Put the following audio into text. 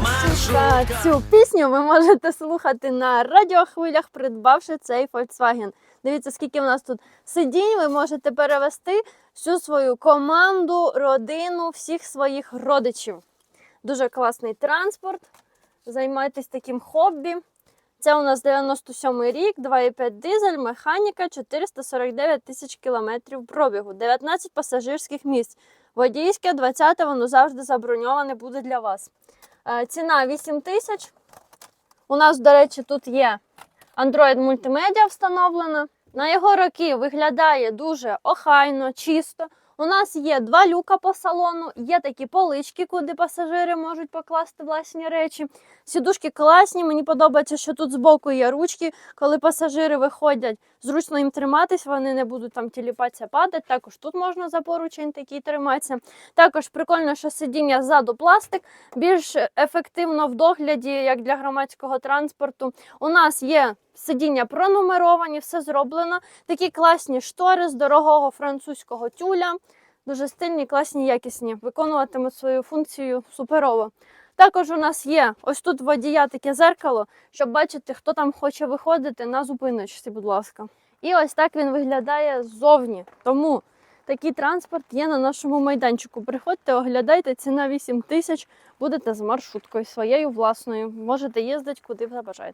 маршрутка. Цю пісню ви можете слухати на радіохвилях, придбавши цей Volkswagen. Дивіться, скільки в нас тут сидінь. Ви можете перевести всю свою команду, родину, всіх своїх родичів. Дуже класний транспорт. Займайтесь таким хобі. Це у нас 97-й рік, 2,5 дизель, механіка, 449 тисяч кілометрів пробігу, 19 пасажирських місць. Водійське 20 воно завжди заброньоване буде для вас. Е, Ціна 8 тисяч. У нас, до речі, тут є Android мультимедіа встановлена. На його роки виглядає дуже охайно, чисто. У нас є два люка по салону, є такі полички, куди пасажири можуть покласти власні речі. Сідушки класні. Мені подобається, що тут збоку є ручки. Коли пасажири виходять, зручно їм триматись, вони не будуть там тіліпатися, падати. Також тут можна за поручень такий триматися. Також прикольно, що сидіння ззаду пластик, більш ефективно в догляді, як для громадського транспорту. У нас є сидіння пронумеровані, все зроблено. Такі класні штори з дорогого французького тюля. Дуже стильні, класні, якісні. Виконуватимуть свою функцію суперово. Також у нас є ось тут водія таке зеркало, щоб бачити, хто там хоче виходити на зупиночці, будь ласка. І ось так він виглядає ззовні. Тому такий транспорт є на нашому майданчику. Приходьте, оглядайте, ціна 8 тисяч, будете з маршруткою своєю власною. Можете їздити куди забажаєте.